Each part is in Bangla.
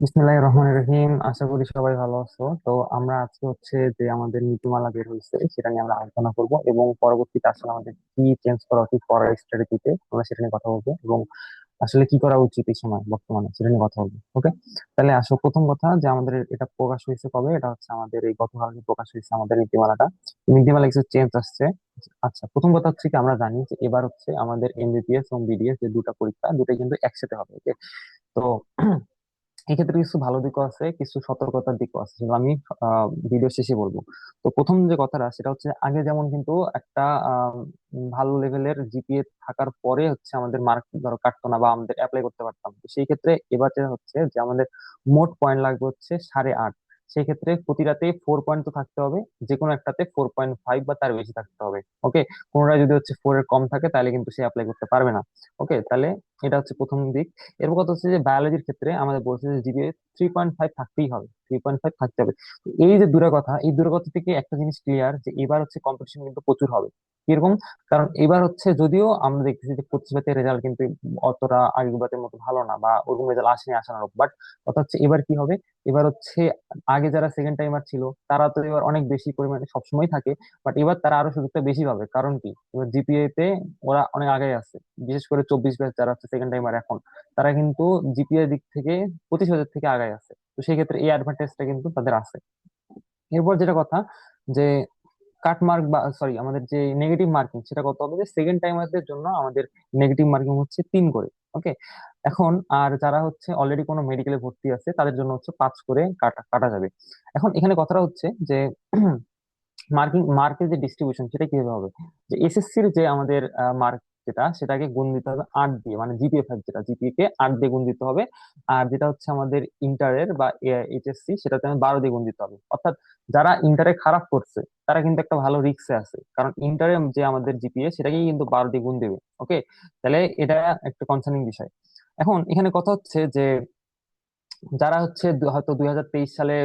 বিসমিল্লাহির রহমানির রহিম। আশা করি সবাই ভালো আছো। তো আমরা আজকে হচ্ছে যে আমাদের নীতিমালা বের হয়েছে সেটা নিয়ে আমরা আলোচনা করব এবং পরবর্তীতে আসলে আমাদের কি চেঞ্জ করা উচিত পরের স্ট্র্যাটেজিতে আমরা সেটা নিয়ে কথা বলব এবং আসলে কি করা উচিত এই সময় বর্তমানে, সেটা নিয়ে কথা বলব, ওকে? তাহলে আসো, প্রথম কথা যে আমাদের এটা প্রকাশ হয়েছে কবে? এটা হচ্ছে আমাদের এই গতকালকে প্রকাশ হয়েছে আমাদের নীতিমালাটা। নীতিমালা কিছু চেঞ্জ আসছে। আচ্ছা প্রথম কথা হচ্ছে কি আমরা জানি যে এবার হচ্ছে আমাদের এমবিবিএস এবং বিডিএস যে দুটো পরীক্ষা, দুটোই কিন্তু একসাথে হবে, ওকে? তো এক্ষেত্রে কিছু ভালো দিকও আছে, কিছু সতর্কতার দিকও আছে সেগুলো আমি ভিডিও শেষে বলব। তো প্রথম যে কথাটা, সেটা হচ্ছে আগে যেমন কিন্তু একটা ভালো লেভেলের জিপিএ থাকার পরে হচ্ছে আমাদের মার্ক ধরো কাটতো না বা আমাদের অ্যাপ্লাই করতে পারতাম। তো সেই ক্ষেত্রে এবার যেটা হচ্ছে যে আমাদের মোট পয়েন্ট লাগবে হচ্ছে সাড়ে আট। সেই ক্ষেত্রে প্রতিটাতে ফোর পয়েন্ট তো থাকতে হবে যে কোনো একটাতে ফোর পয়েন্ট ফাইভ বা তার বেশি থাকতে হবে ওকে কোনোটা যদি হচ্ছে ফোর এর কম থাকে, তাহলে কিন্তু সে অ্যাপ্লাই করতে পারবে না ওকে তাহলে এটা হচ্ছে প্রথম দিক। এরপর কথা হচ্ছে যে বায়োলজির ক্ষেত্রে আমাদের বলছে যে জিপিএ থ্রি পয়েন্ট ফাইভ থাকতেই হবে থ্রি পয়েন্ট ফাইভ থাকতে হবে। এই যে দূরের কথা, এই দূরের কথা থেকে একটা জিনিস ক্লিয়ার যে এবার হচ্ছে কম্পিটিশন কিন্তু প্রচুর হবে। কীরকম? কারণ এবার হচ্ছে যদিও আমরা দেখতেছি যে প্রতিশোধের রেজাল্ট কিন্তু অতটা আগেরবারের মতো ভালো না বা ওরকম রেজাল্ট আসেনি আশানুরূপ। বাট কথা হচ্ছে এবার কি হবে? এবার হচ্ছে আগে যারা সেকেন্ড টাইমার ছিল, তারা তো এবার অনেক বেশি পরিমাণে সবসময় থাকে বাট এবার তারা আরও সুযোগটা বেশি পাবে। কারণ কি? এবার জিপিএ তে ওরা অনেক আগে আছে। বিশেষ করে চব্বিশ ব্যাচ যারা হচ্ছে সেকেন্ড টাইমার এখন, তারা কিন্তু জিপিএ দিক থেকে পঁচিশ হাজার থেকে আগায় আছে। তো সেই ক্ষেত্রে এই অ্যাডভান্টেজটা কিন্তু তাদের আছে। এরপর যেটা কথা যে কাট মার্ক বা সরি আমাদের যে নেগেটিভ মার্কিং সেটা কত হবে? যে সেকেন্ড টাইমারদের জন্য আমাদের নেগেটিভ মার্কিং হচ্ছে তিন করে ওকে এখন আর যারা হচ্ছে অলরেডি কোনো মেডিকেলে ভর্তি আছে, তাদের জন্য হচ্ছে পাঁচ করে কাটা কাটা যাবে। এখন এখানে কথাটা হচ্ছে যে মার্কিং মার্কের যে ডিস্ট্রিবিউশন সেটা কীভাবে হবে? যে এসএসসির যে আমাদের মার্ক যেটা, সেটাকে গুণ দিতে হবে আট দিয়ে মানে জিপিএ ফাইভ যেটা জিপিএ কে আট দিয়ে গুণ দিতে হবে। আর যেটা হচ্ছে আমাদের ইন্টারের বা এইচএসসি সেটাতে আমি বারো দিয়ে গুণ দিতে হবে। অর্থাৎ যারা ইন্টারে খারাপ করছে, তারা কিন্তু একটা ভালো রিক্সে আছে। কারণ ইন্টারে যে আমাদের জিপিএ সেটাকেই কিন্তু বারো দিয়ে গুণ দেবে ওকে তাহলে এটা একটা কনসার্নিং বিষয়। এখন এখানে কথা হচ্ছে যে যারা হচ্ছে হয়তো দুই হাজার তেইশ সালে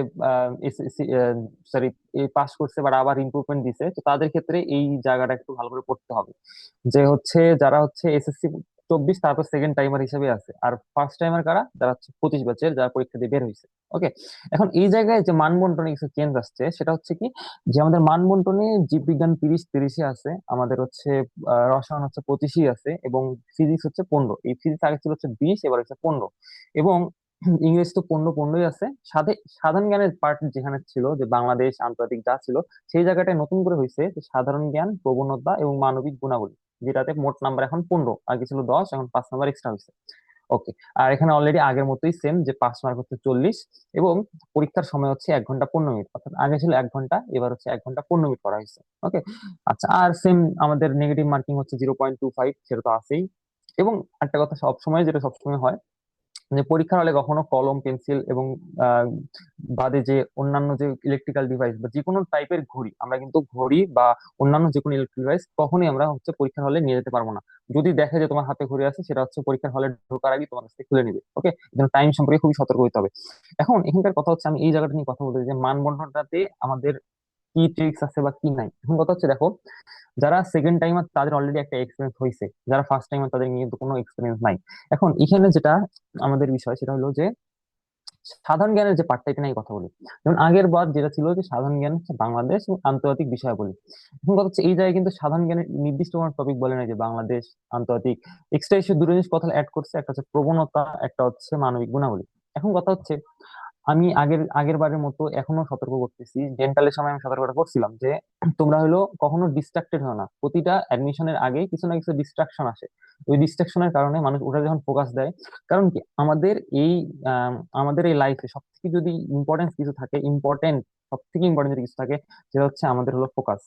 সরি পাস করছে বা আবার ইমপ্রুভমেন্ট দিছে, তো তাদের ক্ষেত্রে এই জায়গাটা একটু ভালো করে পড়তে হবে। যে হচ্ছে যারা হচ্ছে এসএসসি চব্বিশ তারপর সেকেন্ড টাইমার হিসেবে আছে। আর ফার্স্ট টাইমার কারা? যারা হচ্ছে পঁচিশ বছর যারা পরীক্ষা দিয়ে বের হয়েছে ওকে এখন এই জায়গায় যে মানবন্টনে কিছু চেঞ্জ আসছে, সেটা হচ্ছে কি? যে আমাদের মানবন্টনে জীববিজ্ঞান তিরিশ তিরিশে আছে, আমাদের হচ্ছে রসায়ন হচ্ছে পঁচিশই আছে, এবং ফিজিক্স হচ্ছে পনেরো। এই ফিজিক্স আগে ছিল হচ্ছে বিশ, এবার হচ্ছে পনেরো। এবং ইংরেজি তো পণ্য পনেরোই আছে। সাথে সাধারণ জ্ঞানের পার্ট যেখানে ছিল, যে বাংলাদেশ, আন্তর্জাতিক যা ছিল, সেই জায়গাটায় নতুন করে হয়েছে যে সাধারণ জ্ঞান, প্রবণতা এবং মানবিক গুণাবলী, যেটাতে মোট নাম্বার এখন পনেরো, আগে ছিল দশ, এখন পাঁচ নাম্বার এক্সট্রা হয়েছে ওকে আর এখানে অলরেডি আগের মতোই সেম যে পাঁচ মার্ক হচ্ছে চল্লিশ এবং পরীক্ষার সময় হচ্ছে এক ঘণ্টা পনেরো মিনিট, অর্থাৎ আগে ছিল এক ঘণ্টা, এবার হচ্ছে এক ঘণ্টা পনেরো মিনিট করা হয়েছে ওকে আচ্ছা আর সেম আমাদের নেগেটিভ মার্কিং হচ্ছে জিরো পয়েন্ট টু ফাইভ সেটা তো আছেই। এবং একটা কথা সবসময়, যেটা সবসময় হয় যে পরীক্ষার হলে কখনো কলম, পেন্সিল এবং বাদে যে অন্যান্য যে ইলেকট্রিক্যাল ডিভাইস বা যে কোনো টাইপের ঘড়ি, আমরা কিন্তু ঘড়ি বা অন্যান্য যে কোনো ইলেকট্রিক ডিভাইস কখনোই আমরা হচ্ছে পরীক্ষার হলে নিয়ে যেতে পারব না। যদি দেখে যে তোমার হাতে ঘড়ি আছে, সেটা হচ্ছে পরীক্ষার হলে ঢোকার আগে তোমার কাছ খুলে নিবে ওকে টাইম সম্পর্কে খুবই সতর্ক হতে হবে। এখন এখানকার কথা হচ্ছে, আমি এই জায়গাটা নিয়ে কথা বলতে যে মানবন্ধনটাতে আমাদের কি ট্রিক্স আছে বা কি নাই। এখন কথা হচ্ছে দেখো, যারা সেকেন্ড টাইমার তাদের অলরেডি একটা এক্সপিরিয়েন্স হয়েছে যারা ফার্স্ট টাইমার তাদের কিন্তু কোনো এক্সপিরিয়েন্স নাই। এখন এখানে যেটা আমাদের বিষয়, সেটা হলো যে সাধারণ জ্ঞানের যে পার্টটা এটা নিয়ে কথা বলি। যেমন আগের বার যেটা ছিল যে সাধারণ জ্ঞান হচ্ছে বাংলাদেশ এবং আন্তর্জাতিক বিষয়াবলী। এখন কথা হচ্ছে এই জায়গায় কিন্তু সাধারণ জ্ঞানের নির্দিষ্ট কোনো টপিক বলে না যে বাংলাদেশ, আন্তর্জাতিক। এক্সট্রা এসে দুটো জিনিস কথা অ্যাড করছে, একটা হচ্ছে প্রবণতা, একটা হচ্ছে মানবিক গুণাবলী। এখন কথা হচ্ছে আমি আগের আগের বারের মতো এখনও সতর্ক করতেছি ডেন্টালের সময় আমি সতর্কতা করছিলাম যে তোমরা হলো কখনো ডিস্ট্রাক্টেড হয় না। প্রতিটা অ্যাডমিশনের আগে কিছু না কিছু ডিস্ট্রাকশন আসে। ওই ডিস্ট্রাকশনের কারণে মানুষ ওটা যখন ফোকাস দেয় কারণ কি আমাদের এই আম, আমাদের এই লাইফে সব থেকে যদি ইম্পর্টেন্স কিছু থাকে ইম্পর্টেন্ট সব থেকে ইম্পর্টেন্ট যদি কিছু থাকে সেটা হচ্ছে আমাদের হলো ফোকাস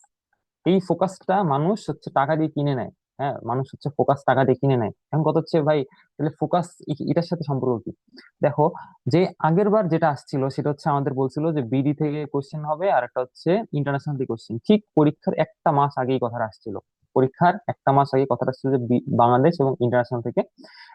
এই ফোকাসটা মানুষ হচ্ছে টাকা দিয়ে কিনে নেয়। হ্যাঁ মানুষ হচ্ছে ফোকাস টাকা দিয়ে কিনে নেয়। এখন কথা হচ্ছে, ভাই, তাহলে ফোকাস এটার সাথে সম্পর্ক কি? দেখো, যে আগের বার যেটা আসছিল, সেটা হচ্ছে আমাদের বলছিল যে বিডি থেকে কোশ্চেন হবে, আর একটা হচ্ছে ইন্টারন্যাশনাল থেকে কোশ্চেন ঠিক পরীক্ষার একটা মাস আগেই কথাটা আসছিল। পরীক্ষার একটা মাস আগে কথাটা আসছিল যে বাংলাদেশ এবং ইন্টারন্যাশনাল থেকে।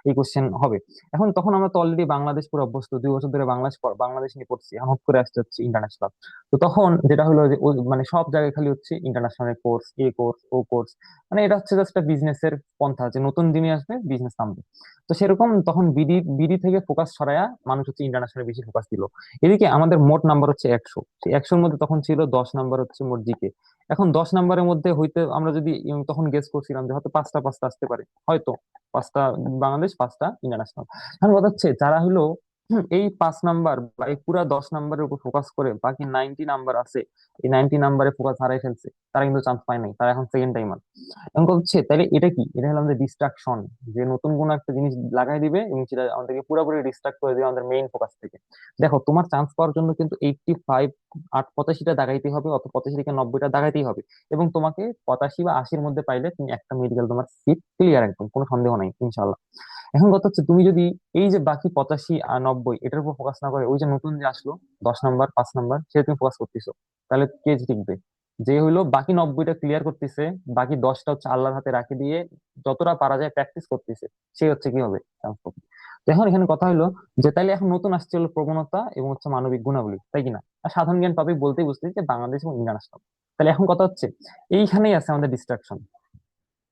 এই কোশ্চেন হবে। এখন তখন আমরা তো অলরেডি বাংলাদেশ পুরো অভ্যস্ত, দুই বছর ধরে বাংলাদেশ বাংলাদেশ নিয়ে পড়ছি এখন করে আসতে হচ্ছে ইন্টারন্যাশনাল তো তখন যেটা হলো যে মানে সব জায়গায় খালি হচ্ছে ইন্টারন্যাশনাল কোর্স এ কোর্স ও কোর্স মানে এটা হচ্ছে জাস্ট একটা বিজনেসের পন্থা যে নতুন জিনিস আসবে বিজনেস নামবে তো সেরকম তখন বিডি বিডি থেকে ফোকাস সরায়া মানুষ হচ্ছে ইন্টারন্যাশনাল বেশি ফোকাস দিল। এদিকে আমাদের মোট নাম্বার হচ্ছে একশো। একশোর মধ্যে তখন ছিল দশ নাম্বার হচ্ছে মোট জিকে এখন দশ নাম্বারের মধ্যে হইতে আমরা যদি তখন গেস করছিলাম যে হয়তো পাঁচটা পাঁচটা আসতে পারে। হয়তো পাঁচটা বাংলাদেশ, পাঁচটা ইন্টারন্যাশনাল এখন কথা হচ্ছে যারা হলো এই পাঁচ নাম্বার বা এই পুরা দশ নাম্বারের উপর ফোকাস করে বাকি নাইনটি নাম্বার আছে, এই নাইনটি নাম্বারে ফোকাস হারাই ফেলছে, তারা কিন্তু চান্স পায় নাই, তারা এখন সেকেন্ড টাইমার এখন হচ্ছে তাহলে এটা কি? এটা হলো আমাদের ডিস্ট্রাকশন যে নতুন কোনো একটা জিনিস লাগাই দিবে এবং সেটা আমাদেরকে পুরোপুরি ডিস্ট্রাক্ট করে দিবে আমাদের মেইন ফোকাস থেকে। দেখো, তোমার চান্স পাওয়ার জন্য কিন্তু এইটটি ফাইভ আট, পঁচাশিটা দাগাইতে হবে অত পঁচাশি থেকে নব্বইটা দাগাইতেই হবে এবং তোমাকে পঁচাশি বা আশির মধ্যে পাইলে তুমি একটা মেডিকেল তোমার সিট ক্লিয়ার একদম, কোনো সন্দেহ নাই ইনশাল্লাহ এখন কথা হচ্ছে তুমি যদি এই যে বাকি পঁচাশি আর নব্বই এটার উপর ফোকাস না করে, ওই যে নতুন যে আসলো, দশ নাম্বার পাঁচ নাম্বার সে তুমি ফোকাস করতেছো, তাহলে কে টিকবে যে হইল বাকি নব্বইটা ক্লিয়ার করতেছে, বাকি দশটা হচ্ছে আল্লাহর হাতে রাখি দিয়ে যতটা পারা যায় প্র্যাকটিস করতেছে, সে হচ্ছে কি হবে এখন এখানে কথা হলো যে তাইলে এখন নতুন আসছে হলো প্রবণতা এবং হচ্ছে মানবিক গুণাবলী, তাই কিনা আর সাধারণ জ্ঞান টপিক বলতেই বুঝতে যে বাংলাদেশ এবং ইন্টারন্যাশনাল তাহলে এখন কথা হচ্ছে, এইখানেই আছে আমাদের ডিস্ট্রাকশন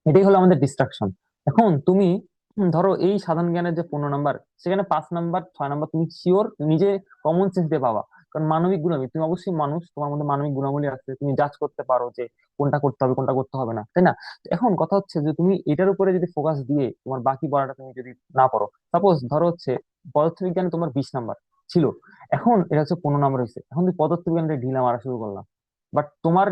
এটাই হলো আমাদের ডিস্ট্রাকশন এখন তুমি ধরো এই সাধারণ জ্ঞানের যে পনেরো নাম্বার, সেখানে পাঁচ নাম্বার, ছয় নাম্বার তুমি শিওর নিজে কমন সেন্স দিয়ে পাবা। কারণ মানবিক গুণাবলী, তুমি অবশ্যই মানুষ, তোমার মধ্যে মানবিক গুণাবলী আছে, তুমি জাজ করতে পারো যে কোনটা করতে হবে, কোনটা করতে হবে না, তাই না? এখন কথা হচ্ছে যে তুমি এটার উপরে যদি ফোকাস দিয়ে তোমার বাকি পড়াটা তুমি যদি না পড়ো সাপোজ ধরো হচ্ছে পদার্থবিজ্ঞানে তোমার বিশ নাম্বার ছিল, এখন এটা হচ্ছে পনেরো নাম্বার হয়েছে এখন তুমি পদার্থবিজ্ঞানে ঢিলা মারা শুরু করলাম বাট তোমার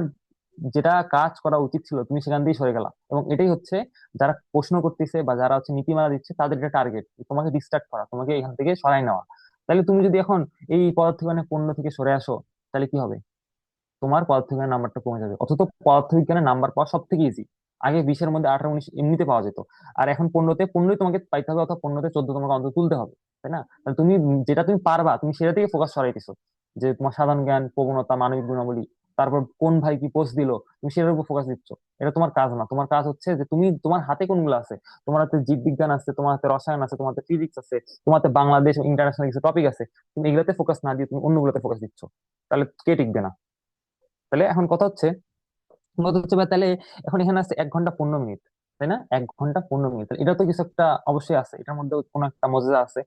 যেটা কাজ করা উচিত ছিল, তুমি সেখান দিয়ে সরে গেলা। এবং এটাই হচ্ছে যারা প্রশ্ন করতেছে বা যারা হচ্ছে নীতিমালা দিচ্ছে, তাদের একটা টার্গেট তোমাকে ডিস্ট্রাক্ট করা, তোমাকে এখান থেকে সরাই নেওয়া। তাহলে তুমি যদি এখন এই পদার্থবিজ্ঞানের পণ্য থেকে সরে আসো, তাহলে কি হবে? তোমার পদার্থবিজ্ঞানের নাম্বারটা কমে যাবে। অথচ পদার্থবিজ্ঞানের নাম্বার পাওয়া সব থেকে ইজি আগে বিশের মধ্যে আঠারো উনিশ এমনিতে পাওয়া যেত। আর এখন পণ্যতে, পণ্যই তোমাকে পাইতে হবে, অথবা পণ্যতে চোদ্দ তোমাকে অন্তত তুলতে হবে, তাই না? তাহলে তুমি, যেটা তুমি পারবা, তুমি সেটা থেকে ফোকাস সরাইতেছো। যে তোমার সাধারণ জ্ঞান, প্রবণতা, মানবিক গুণাবলী তারপর কোন ভাই কি পোস্ট দিল, তুমি সেটার উপর ফোকাস দিচ্ছ। এটা তোমার কাজ না। তোমার কাজ হচ্ছে যে তুমি, তোমার হাতে কোনগুলো আছে? তোমার হাতে জীববিজ্ঞান আছে, তোমার হাতে রসায়ন আছে, তোমার হাতে ফিজিক্স আছে, তোমার হাতে বাংলাদেশ ইন্টারন্যাশনাল কিছু টপিক আছে, তুমি এগুলোতে ফোকাস না দিয়ে তুমি অন্যগুলোতে ফোকাস দিচ্ছ। তাহলে কে টিকবে না? তাহলে এখন কথা হচ্ছে কথা হচ্ছে তাহলে এখন এখানে আছে এক ঘণ্টা পনেরো মিনিট। তাই না? এক ঘণ্টা পনেরো মিনিট। এটা তো কিছু একটা অবশ্যই আছে। এটার মধ্যে কোনো একটা মজা আছে।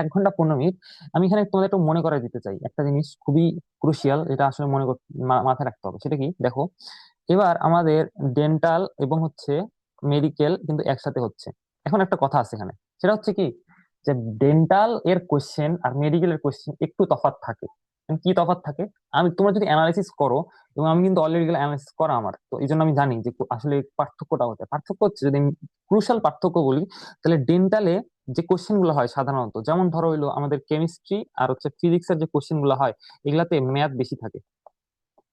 এক ঘণ্টা পনেরো মিনিট, আমি এখানে তোমাদের একটু মনে করাই দিতে চাই। একটা জিনিস খুবই ক্রুশিয়াল যেটা আসলে মনে মাথায় রাখতে হবে। সেটা কি? দেখো, এবার আমাদের ডেন্টাল এবং হচ্ছে মেডিকেল কিন্তু একসাথে হচ্ছে। এখন একটা কথা আছে এখানে। সেটা হচ্ছে কি? যে ডেন্টাল এর কোশ্চেন আর মেডিকেল এর কোশ্চেন একটু তফাৎ থাকে। কি তফাৎ থাকে? আমি, তোমরা যদি অ্যানালাইসিস করো, এবং আমি কিন্তু অলরেডি গেলে অ্যানালাইসিস করা আমার, তো এই জন্য আমি জানি যে আসলে পার্থক্যটা হচ্ছে পার্থক্য হচ্ছে যদি আমি ক্রুশাল পার্থক্য বলি, তাহলে ডেন্টালে যে কোশ্চেনগুলো হয় সাধারণত, যেমন ধরো হইল আমাদের কেমিস্ট্রি আর হচ্ছে ফিজিক্স এর যে কোশ্চেনগুলো হয়, এগুলাতে ম্যাথ বেশি থাকে।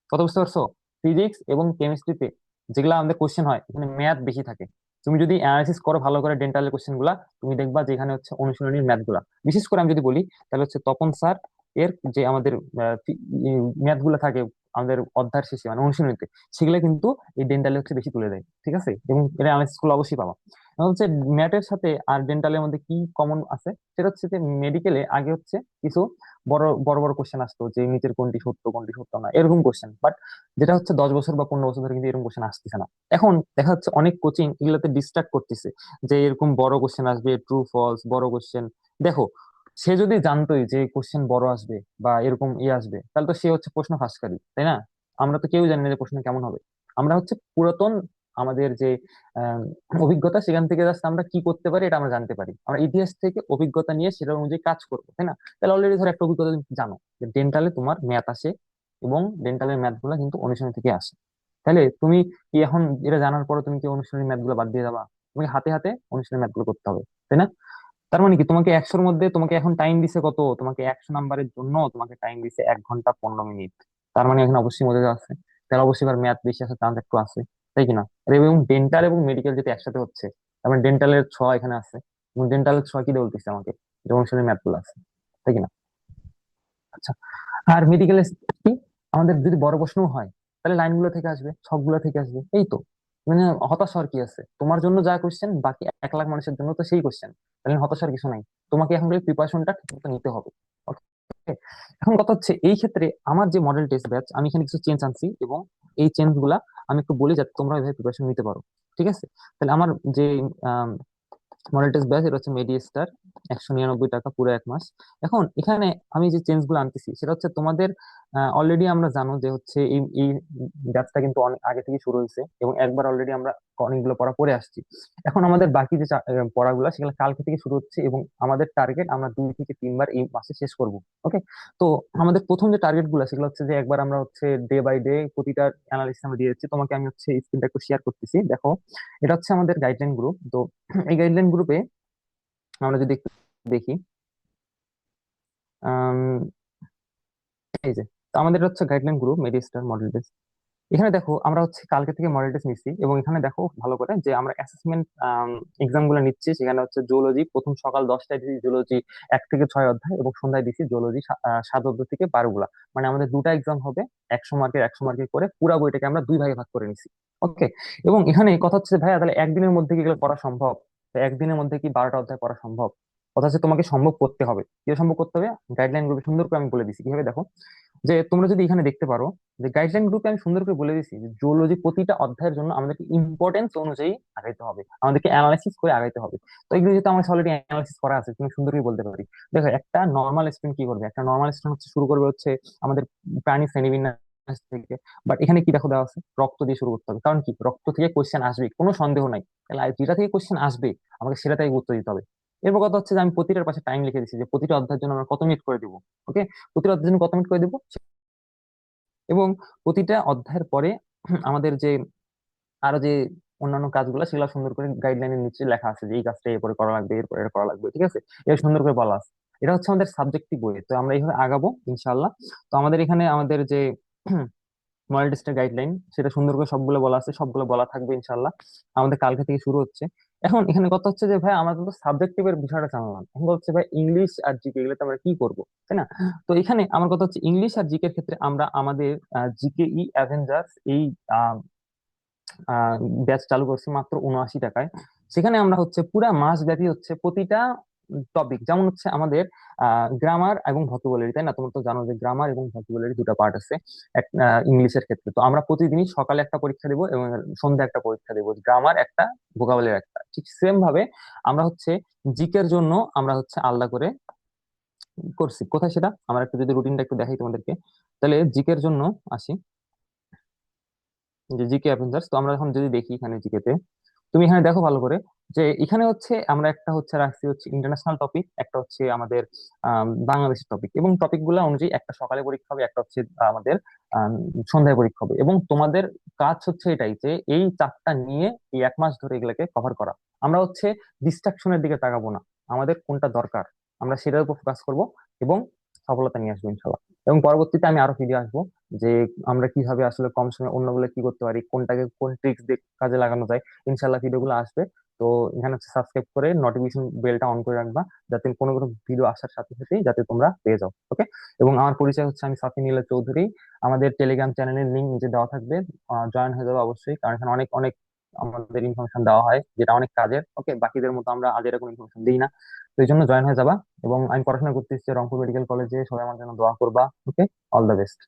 কথা বুঝতে পারছ? ফিজিক্স এবং কেমিস্ট্রিতে যেগুলো আমাদের কোশ্চেন হয়, এখানে ম্যাথ বেশি থাকে। তুমি যদি অ্যানালাইসিস করো ভালো করে ডেন্টালের কোশ্চেনগুলা, তুমি দেখবা যে এখানে হচ্ছে অনুশীলনীর ম্যাথগুলা। বিশেষ করে আমি যদি বলি, তাহলে হচ্ছে তপন স্যার এর যে আমাদের ম্যাথগুলা থাকে আমাদের অধ্যায়ের শেষে মানে অনুশীলনীতে, সেগুলো কিন্তু এই ডেন্টালে হচ্ছে বেশি তুলে দেয়, ঠিক আছে? এবং এটা অ্যানালাইসিসগুলো অবশ্যই পাবা। এবং হচ্ছে ম্যাথের সাথে আর ডেন্টালের মধ্যে কি কমন আছে? সেটা হচ্ছে যে মেডিকেলে আগে হচ্ছে কিছু বড় বড় বড় কোশ্চেন আসতো যে নিচের কোনটি সত্য কোনটি সত্য না, এরকম কোশ্চেন বাট যেটা হচ্ছে দশ বছর বা পনেরো বছর ধরে কিন্তু এরকম কোশ্চেন আসতেছে না। এখন দেখা যাচ্ছে অনেক কোচিং এগুলোতে ডিস্ট্রাক্ট করতেছে যে এরকম বড় কোশ্চেন আসবে ট্রু ফলস বড় কোশ্চেন দেখো সে যদি জানতোই যে কোশ্চেন বড় আসবে বা এরকম ইয়ে আসবে, তাহলে তো সে হচ্ছে প্রশ্ন ফাঁসকারী তাই না? আমরা তো কেউ জানি না যে প্রশ্ন কেমন হবে। আমরা হচ্ছে পুরাতন আমাদের যে অভিজ্ঞতা সেখান থেকে জাস্ট আমরা কি করতে পারি এটা আমরা জানতে পারি। আমরা ইতিহাস থেকে অভিজ্ঞতা নিয়ে সেটা অনুযায়ী কাজ করব, তাই না? তাহলে অলরেডি ধর একটা অভিজ্ঞতা তুমি জানো যে ডেন্টালে তোমার ম্যাথ আসে এবং ডেন্টালের ম্যাথগুলা কিন্তু অনুশীলনী থেকে আসে। তাহলে তুমি কি এখন এটা জানার পরে তুমি কি অনুশীলনী ম্যাথগুলো বাদ দিয়ে যাবা? তোমাকে হাতে হাতে অনুশীলনী ম্যাথগুলো করতে হবে, তাই না? তার মানে কি? তোমাকে একশোর মধ্যে তোমাকে এখন টাইম দিছে কত? তোমাকে একশো নাম্বারের জন্য তোমাকে টাইম দিছে এক ঘণ্টা পনেরো মিনিট। তার মানে এখানে অবশ্যই মজা আছে। তাহলে অবশ্যই এবার ম্যাথ বেশি আছে চান্স একটু আছে। তাই কিনা এবং ডেন্টাল এবং মেডিকেল যেটা একসাথে হচ্ছে, তার মানে ডেন্টালের ছ এখানে আছে। এবং ডেন্টালের ছ কি বলতেছে আমাকে? যে অনুশীলনী ম্যাথগুলো আছে। তাই কিনা আচ্ছা আর মেডিকেলের কি? আমাদের যদি বড় প্রশ্ন হয়, তাহলে লাইনগুলো থেকে আসবে, ছকগুলো থেকে আসবে। এই তো। মানে হতাশ হওয়ার কি আছে? তোমার জন্য যা কোশ্চেন বাকি এক লাখ মানুষের জন্য তো সেই কোশ্চেন তাহলে হতাশার কিছু নাই। তোমাকে এখন প্রিপারেশনটা ঠিকমতো নিতে হবে। এখন কথা হচ্ছে, এই ক্ষেত্রে আমার যে মডেল টেস্ট ব্যাচ আমি এখানে কিছু চেঞ্জ আনছি এবং এই চেঞ্জগুলা আমি একটু বলি যাতে তোমরা ওইভাবে প্রিপারেশন নিতে পারো। ঠিক আছে? তাহলে আমার যে মডেল টেস্ট ব্যাচ এটা হচ্ছে মেডি স্টার একশো নিরানব্বই টাকা পুরো এক মাস। এখন এখানে আমি যে চেঞ্জগুলো আনতেছি, সেটা হচ্ছে তোমাদের অলরেডি আমরা জানো যে হচ্ছে এই এই ব্যাচটা কিন্তু অনেক আগে থেকে শুরু হয়েছে এবং একবার অলরেডি আমরা অনেকগুলো পড়া পড়ে আসছি। এখন আমাদের বাকি যে পড়াগুলো সেগুলো কালকে থেকে শুরু হচ্ছে এবং আমাদের টার্গেট আমরা দুই থেকে তিনবার এই মাসে শেষ করব ওকে তো আমাদের প্রথম যে টার্গেটগুলো সেগুলো হচ্ছে যে একবার আমরা হচ্ছে ডে বাই ডে প্রতিটা অ্যানালিসিস আমরা দিয়েছি। তোমাকে আমি হচ্ছে স্ক্রিনটা একটু শেয়ার করতেছি, দেখো। এটা হচ্ছে আমাদের গাইডলাইন গ্রুপ তো এই গাইডলাইন গ্রুপে আমরা যদি দেখি এই যে আমাদের হচ্ছে guideline group Medistar model test এখানে দেখো, আমরা হচ্ছে কালকে থেকে মডেল টেস্ট নিচ্ছি এবং এখানে দেখো ভালো করে যে আমরা অ্যাসেসমেন্ট এক্সামগুলো নিচ্ছি। সেখানে হচ্ছে জুলজি প্রথম সকাল দশটায় দিচ্ছি জুলজি এক থেকে ছয় অধ্যায় এবং সন্ধ্যায় দিচ্ছি জুলজি সাত অধ্যায় থেকে বারো গুলা মানে আমাদের দুটা এক্সাম হবে, একশো মার্কের একশো মার্কের করে পুরা বইটাকে আমরা দুই ভাগে ভাগ করে নিছি। ওকে এবং এখানে কথা হচ্ছে ভাইয়া, তাহলে একদিনের মধ্যে কি এগুলো পড়া সম্ভব? একদিনের মধ্যে কি বারোটা অধ্যায় পড়া সম্ভব? কথা তোমাকে সম্ভব করতে হবে। কি সম্ভব করতে হবে? গাইডলাইন গ্রুপে সুন্দর করে আমি বলে দিচ্ছি কীভাবে? দেখো, যে তোমরা যদি এখানে দেখতে পারো, যে গাইডলাইন গ্রুপে আমি সুন্দর করে বলে দিচ্ছি যে জুওলজি প্রতিটা অধ্যায়ের জন্য আমাদেরকে ইম্পর্টেন্স অনুযায়ী আগাইতে হবে। আমাদেরকে অ্যানালাইসিস করে আগাইতে হবে। তো এগুলো যেহেতু আমার অলরেডি অ্যানালাইসিস করা আছে, তুমি সুন্দর করে বলতে পারি। দেখো, একটা নর্মাল স্টুডেন্ট কি করবে? একটা নর্মাল স্টুডেন্ট হচ্ছে, শুরু করবে হচ্ছে আমাদের প্রাণী শ্রেণীবিন্যাস থেকে। বাট এখানে কি দেখো দেওয়া আছে? রক্ত দিয়ে শুরু করতে হবে। কারণ কি? রক্ত থেকে কোশ্চেন আসবে। কোনো সন্দেহ নাই। তাহলে যেটা থেকে কোশ্চেন আসবে, আমাকে সেটাতেই গুরুত্ব দিতে হবে। এরপর কথা হচ্ছে যে আমি প্রতিটার পাশে টাইম লিখে দিচ্ছি যে প্রতিটা অধ্যায়ের জন্য আমরা কত মিনিট করে দিব? ওকে প্রতিটা অধ্যায়ের জন্য কত মিনিট করে দিব? এবং প্রতিটা অধ্যায়ের পরে আমাদের যে আরও যে অন্যান্য কাজগুলো সেগুলো সুন্দর করে গাইডলাইনের নিচে লেখা আছে যে এই কাজটা এরপরে করা লাগবে, এরপরে এটা করা লাগবে। ঠিক আছে? এটা সুন্দর করে বলা আছে। এটা হচ্ছে আমাদের সাবজেক্টিভ বই। তো আমরা এইভাবে আগাবো ইনশাল্লাহ তো আমাদের এখানে আমাদের যে মডেল টেস্টের গাইডলাইন সেটা সুন্দর করে সবগুলো বলা আছে, সবগুলো বলা থাকবে ইনশাল্লাহ আমাদের কালকে থেকে শুরু হচ্ছে। এখন এখানে কথা হচ্ছে যে, ভাই, আমরা তো সাবজেক্টিভ এর বিষয়টা জানলাম। এখন কথা হচ্ছে, ভাই ইংলিশ আর জিকে এগুলোতে আমরা কি করব, তাই না? তো এখানে আমার কথা হচ্ছে ইংলিশ আর জিকে ক্ষেত্রে আমরা আমাদের জিকে ই অ্যাভেঞ্জার্স এই ব্যাচ চালু করছি মাত্র উনআশি টাকায়। সেখানে আমরা হচ্ছে পুরা মাস ব্যাপী হচ্ছে প্রতিটা টপিক যেমন হচ্ছে আমাদের গ্রামার এবং ভোকাবুলারি তাই না? তোমরা তো জানো যে গ্রামার এবং ভোকাবুলারি দুটো পার্ট আছে ইংলিশের ক্ষেত্রে। তো আমরা প্রতিদিনই সকালে একটা পরীক্ষা দেবো এবং সন্ধ্যা একটা পরীক্ষা দেবো গ্রামার একটা ভোকাবুলারি একটা। ঠিক সেম ভাবে আমরা হচ্ছে জিকের জন্য আমরা হচ্ছে আলাদা করে করছি। কোথায় সেটা? আমরা একটু যদি রুটিনটা একটু দেখাই তোমাদেরকে। তাহলে জিকের জন্য আসি। যে জিকে অ্যাভেঞ্জার্স তো আমরা এখন যদি দেখি এখানে জিকেতে তুমি এখানে দেখো ভালো করে যে এখানে হচ্ছে আমরা একটা হচ্ছে রাখছি হচ্ছে ইন্টারন্যাশনাল টপিক একটা হচ্ছে আমাদের বাংলাদেশের টপিক এবং টপিকগুলো অনুযায়ী একটা সকালে পরীক্ষা হবে, একটা হচ্ছে আমাদের সন্ধ্যায় পরীক্ষা হবে এবং তোমাদের কাজ হচ্ছে এটাই যে এই চারটা নিয়ে এই এক মাস ধরে এগুলোকে কভার করা। আমরা হচ্ছে ডিস্ট্রাকশনের দিকে তাকাবো না, আমাদের কোনটা দরকার, আমরা সেটার উপর ফোকাস করব এবং সফলতা নিয়ে আসব ইনশাল্লাহ এবং পরবর্তীতে আমি আরও ভিডিও আসব যে আমরা কীভাবে আসলে কম সময়ে অন্যগুলো কি করতে পারি, কোনটাকে কোন ট্রিক্স দিয়ে কাজে লাগানো যায় ইনশাল্লাহ ভিডিওগুলো আসবে। তো এখানে সাবস্ক্রাইব করে নোটিফিকেশন বেলটা অন করে রাখবা, যাতে কোনো কোনো ভিডিও আসার সাথে সাথেই যাতে তোমরা পেয়ে যাও ওকে এবং আমার পরিচয় হচ্ছে আমি সাফি নীলা চৌধুরী। আমাদের টেলিগ্রাম চ্যানেলের লিঙ্ক নিচে দেওয়া থাকবে। জয়েন হয়ে যাবে অবশ্যই, কারণ এখানে অনেক অনেক আমাদের ইনফরমেশন দেওয়া হয়, যেটা অনেক কাজের। ওকে বাকিদের মতো আমরা আজ এরকম ইনফরমেশন দিই না। তো এই জন্য জয়েন হয়ে যাবা এবং আমি পড়াশোনা করতেছি রংপুর মেডিকেল কলেজে সবাই আমার জন্য দোয়া করবা। Okay all the best